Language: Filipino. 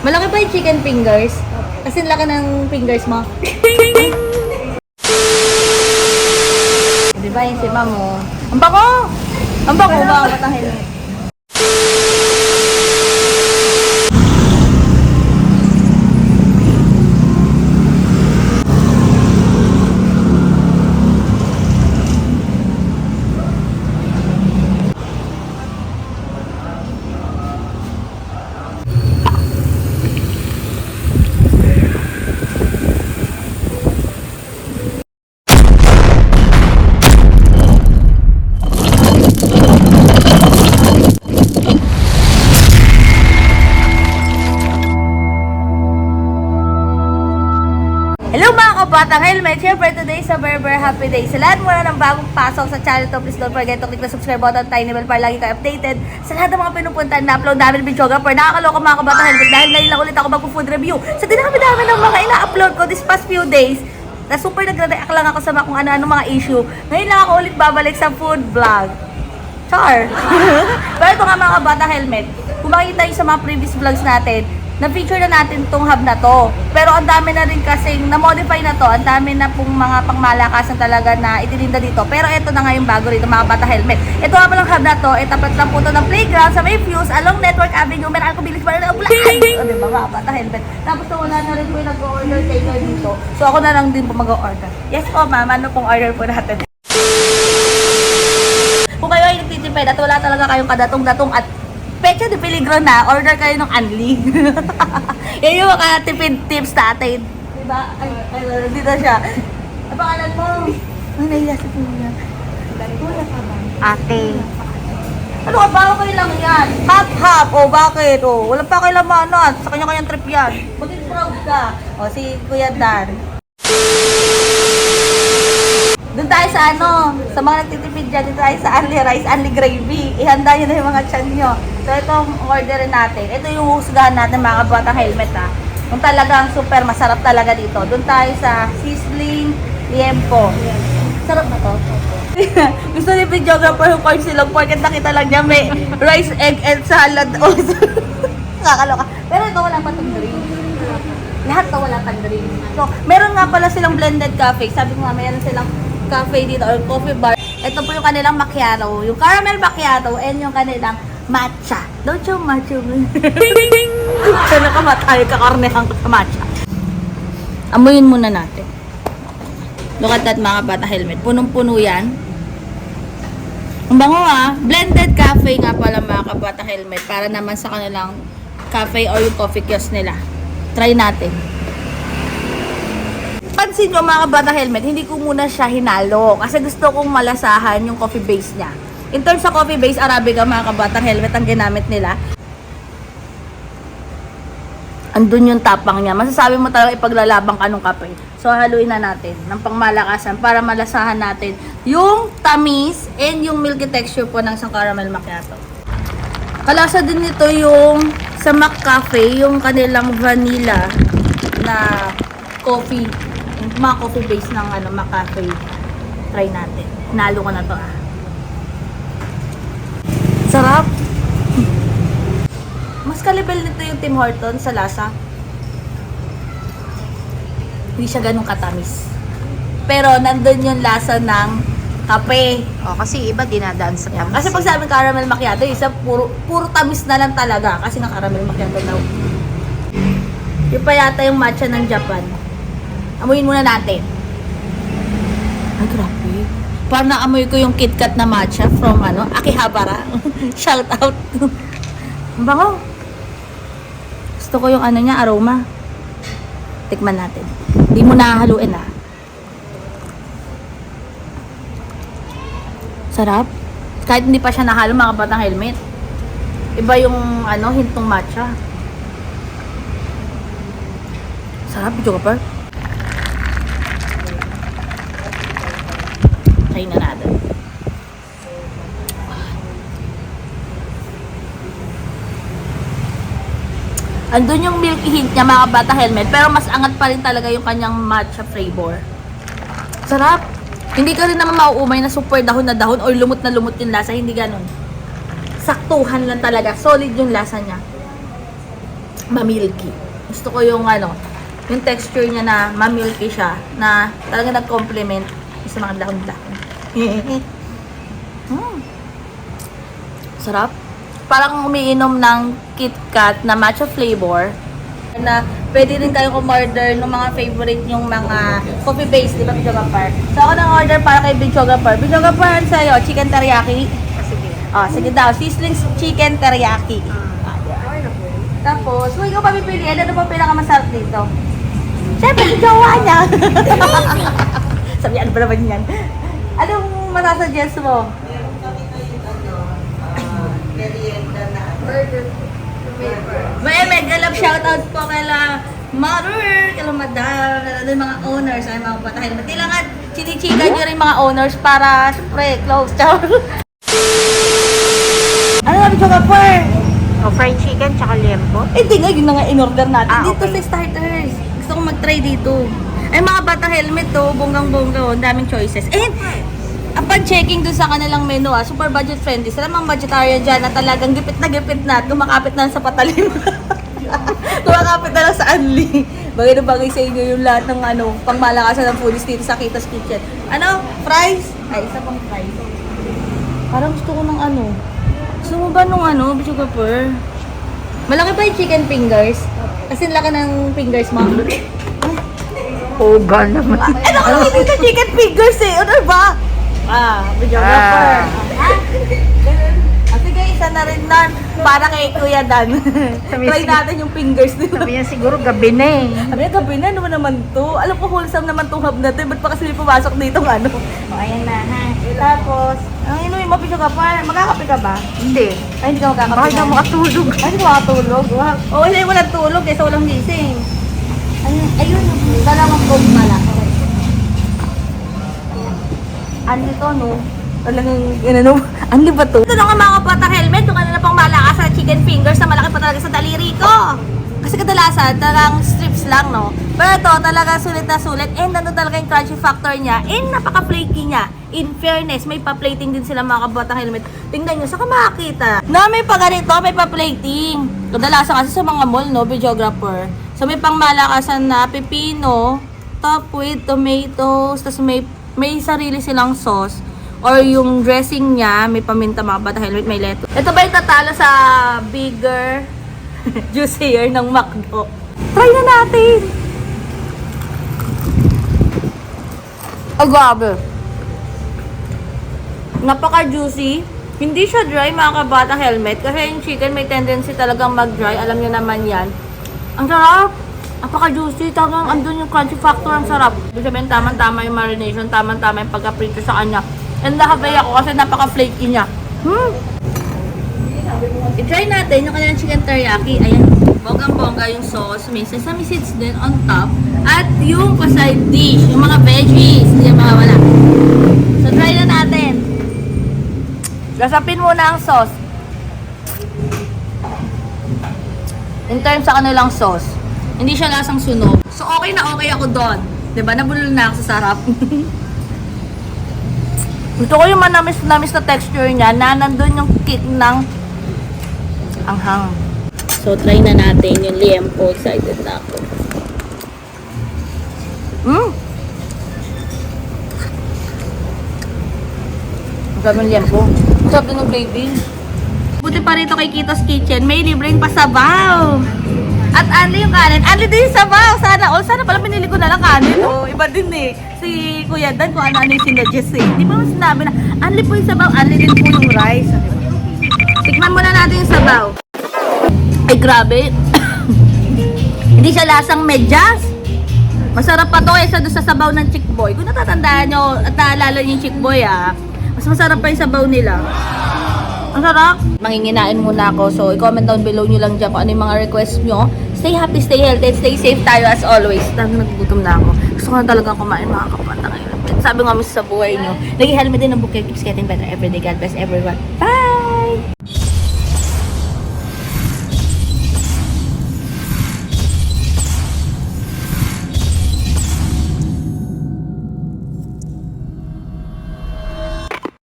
Malaki pa yung chicken fingers. Kasi laki ng fingers mo. Di ba yung sipa mo? Ang bako! Ang bako ba? Matahil. Hello mga kabatang helmet! Siyempre today sa Berber Happy Day. Sa lahat muna ng bagong pasok sa channel to, please don't forget to click the subscribe button, tiny bell para lagi kayo updated sa lahat ng mga pinupuntahan na upload namin videographer. Nakakaloka mga kabatang helmet dahil ngayon lang ulit ako magpo-food review. Sa dinami-dami ng mga ina-upload ko this past few days, na super nagre-react lang ako sa mga kung ano-ano mga issue. Ngayon lang ako ulit babalik sa food vlog. Char! Pero ito nga mga kabata helmet, kung makikita sa mga previous vlogs natin, na-feature na natin tong hub na to. Pero ang dami na rin kasing na-modify na to. Ang dami na pong mga pangmalakasan talaga na itininda dito. Pero ito na nga yung bago rito mga bata helmet. Ito nga palang hub na to, eh, tapat lang po to ng playground sa may views along Network Avenue. Meron ako bilis para na Bulacan. O diba mga bata helmet. Tapos to, wala na rin po yung nag-order taker dito. So ako na lang din po mag-order. Yes po ma'am, ano pong order po natin? Kung kayo ay nagtitipid at wala talaga kayong kadatong-datong at pecha de peligro na, order kayo ng Anli. Yan yung mga tipid tips natin. Diba? Ay, ay, dito siya. Ang pangalan mo? Ay, nahiya si ba? Ate. Ano ka ba? Okay lang yan. Hap-hap. O, bakit? O, walang pa kailangan. Sa kanya-kanyang trip yan. Maging proud ka. O, si Kuya Dan. Doon tayo sa ano, sa mga nagtitipid dyan, dito tayo sa Anli Rice, Anli Gravy. Ihanda nyo na yung mga chan nyo. So, ito ang orderin natin. Ito yung husgahan natin mga kabatang helmet ha. Kung talagang super masarap talaga dito. Doon tayo sa Sizzling Liempo. Sarap na to. Gusto ni videographer yung corn silog pork at nakita lang niya may rice, egg, and salad. Oh, Nakakaloka. Pero ito wala pa itong drink. Lahat to wala pang drink. So, meron nga pala silang blended cafe. Sabi ko nga, meron silang cafe dito or coffee bar. Ito po yung kanilang macchiato. Yung caramel macchiato and yung kanilang matcha. Don't you matcha? Sana ka matay kakarnehan ko sa matcha. Amuyin muna natin. Look at that mga bata helmet. Punong-puno yan. Ang bango ah. Blended cafe nga pala mga kabata helmet para naman sa kanilang cafe or yung coffee kiosk nila. Try natin. Pansin nyo mga kabata helmet, hindi ko muna siya hinalo kasi gusto kong malasahan yung coffee base niya. In terms sa coffee base, Arabica mga kabatang helmet ang ginamit nila. Andun yung tapang niya. Masasabi mo talaga ipaglalabang ka nung kape. So, haluin na natin ng pangmalakasan para malasahan natin yung tamis and yung milky texture po ng isang caramel macchiato. Kalasa din nito yung sa McCafe, yung kanilang vanilla na coffee. Mga coffee base ng ano, McCafe. Try natin. Nalo ko na to ah. Sarap. Mas kalibel nito yung Tim Hortons sa lasa. Hindi siya ganun katamis. Pero nandun yung lasa ng kape. O, kasi iba dinadaan sa tamis. Kasi pag sabi caramel macchiato, isa puro, puro tamis na lang talaga. Kasi nga caramel macchiato daw. Yung pa yata yung matcha ng Japan. Amuyin muna natin. Ay, grabe. Parang naamoy ko yung KitKat na matcha from ano, Akihabara. Shout out. Ang bango. Gusto ko yung ano niya, aroma. Tikman natin. Hindi mo nahahaluin ah. Sarap. Kahit hindi pa siya nahalo mga batang helmet. Iba yung ano, hintong matcha. Sarap, video ka pa. Try na natin. Andun yung milky hint niya mga bata helmet, pero mas angat pa rin talaga yung kanyang matcha flavor. Sarap. Hindi ka rin naman mauumay na super dahon na dahon or lumot na lumot yung lasa. Hindi ganun. Saktuhan lang talaga. Solid yung lasa niya. mamilky. Gusto ko yung ano, yung texture niya na mamilky siya, na talaga nag-complement sa mga dahon-dahon. mm. Sarap. Parang umiinom ng Kit Kat na matcha flavor na pwede rin kayo kumorder ng mga favorite yung mga coffee base, di ba, Bichogapar? So, ako nang order para kay Bichogapar. Bichogapar, ano sa'yo? Chicken teriyaki? Sige. Ah, sige daw. Sizzling chicken teriyaki. Ah, yeah. Tapos, kung ikaw papipiliin, ano ba pinakamasarap dito? Siyempre, yung jowa niya. Sabi, ano ba naman yan? Anong masasuggest mo? May mega love shoutout po kay la Mother, kay la Madam, kay la mga owners, ay mga batahin. Kailangan chinichika nyo rin mga owners para, syempre, close. Ciao. ano sabi ko ka, Per? O, fried chicken tsaka liempo. Eh, di nga, yun na nga in-order natin. Ah, dito okay. sa starters. Gusto ko mag-try dito. Ay, mga batang helmet to, bonggang-bongga, oh, ang daming choices. And, ang pag-checking dun sa kanilang menu, ah, super budget friendly. Sila mga vegetarian dyan na talagang gipit na gipit na, kumakapit na sa patalim. kumakapit na lang sa Anli. Bagay na bagay sa inyo yung lahat ng ano, pangmalakasan ng foodies dito sa Kitas Kitchen. Ano? Fries? Ay, isa pang fries. Parang gusto ko ng ano. Gusto mo ba nung ano, Bicho Kapur? Malaki pa yung chicken fingers. Kasi laki ng fingers mo. Hoga naman. ano ka naman dito chicken fingers eh? Ano ba? Ah, Bicho Ah. Ah, sige, isa na rin na. Para kay Kuya Dan. Sabi Try si- natin yung fingers nila. Sabi niya siguro gabi na eh. Sabi niya, gabi na naman naman to. Alam ko wholesome naman tong hub na to. Ba't pa kasi may pumasok dito ng ano? O, ayan na ha. Tapos, ang inuwi mo, Kapur, magkakape ka ba? Hindi. Ay, hindi ka magkakape daw na. makatulog. Ay, hindi makatulog. Wow. Oo, hindi walang tulog eh, sa walang gising. Ayun, ayun, dalawang bog pala. Ano ito, no? Talagang, ano, ano ba to? Ito na nga mga bata helmet, yung kanila pang malakas sa chicken fingers na malaki pa talaga sa daliri ko. Kasi kadalasan, talagang strips lang, no? Pero ito, talaga sulit na sulit. And nandun talaga yung crunchy factor niya. And napaka-flaky niya. In fairness, may pa-plating din sila mga kabatang helmet. Tingnan nyo, saka makakita. Na may pa ganito, may pa-plating. Kadalasan kasi sa mga mall, no, videographer. So may pang malakasan na pepino, top with tomatoes, tapos may, may sarili silang sauce. Or yung dressing niya, may paminta mga bata helmet, may leto. Ito ba yung tatalo sa bigger, juicier ng McDo? Try na natin! Ay, grabe. Napaka-juicy. Hindi siya dry, mga kabata helmet. Kasi yung chicken may tendency talagang mag-dry. Alam niyo naman yan. Ang sarap! Napaka-juicy. Talagang andun yung crunchy factor. Ang sarap. Ibig sabihin, tamang-tama yung marination. Tamang-tama yung pagka-prito sa kanya. And nakabay ako kasi napaka-flaky niya. Hmm! I-try natin yung kanilang chicken teriyaki. Ayan, bonggang-bongga yung sauce. May sesame seeds din on top. At yung pa-side dish, yung mga veggies. Hindi yan makawala. So, try na natin. Gasapin muna ang sauce. In terms sa kanilang sauce, hindi siya lasang sunog. So, okay na okay ako doon. ba Nabulol na ako sa sarap. Gusto ko yung manamis-namis na texture niya na nandun yung kit ng anghang. So, try na natin yung liempo. Excited na ako. Mmm! Ang sarap ng liempo. Ang din ng gravy. Buti pa rito kay Kito's Kitchen, may libreng pasabaw. At Anli yung kanin. Anli din yung sabaw. Sana all. Sana pala pinili ko na lang kanin. Oh, iba din eh. Si Kuya Dan kung ano-ano yung sinuggest eh. Di ba mo sinabi na, Anli po yung sabaw, Anli din po yung rice. Tikman muna natin yung sabaw. Ay, grabe. Hindi siya lasang medyas. Masarap pa to eh sa, sa sabaw ng chick boy. Kung natatandaan nyo at naalala nyo yung chick boy ah, mas masarap pa yung sabaw nila. Ang sarap. Manginginain muna ako. So, i-comment down below nyo lang dyan kung ano yung mga request nyo. Stay happy, stay healthy, and stay safe tayo as always. Talagang nagugutom na ako. Gusto ko na talagang kumain mga kapata ngayon. Sabi nga miss sa buhay nyo, naging helmet din ng bouquet keeps getting better every day. God bless everyone. Bye!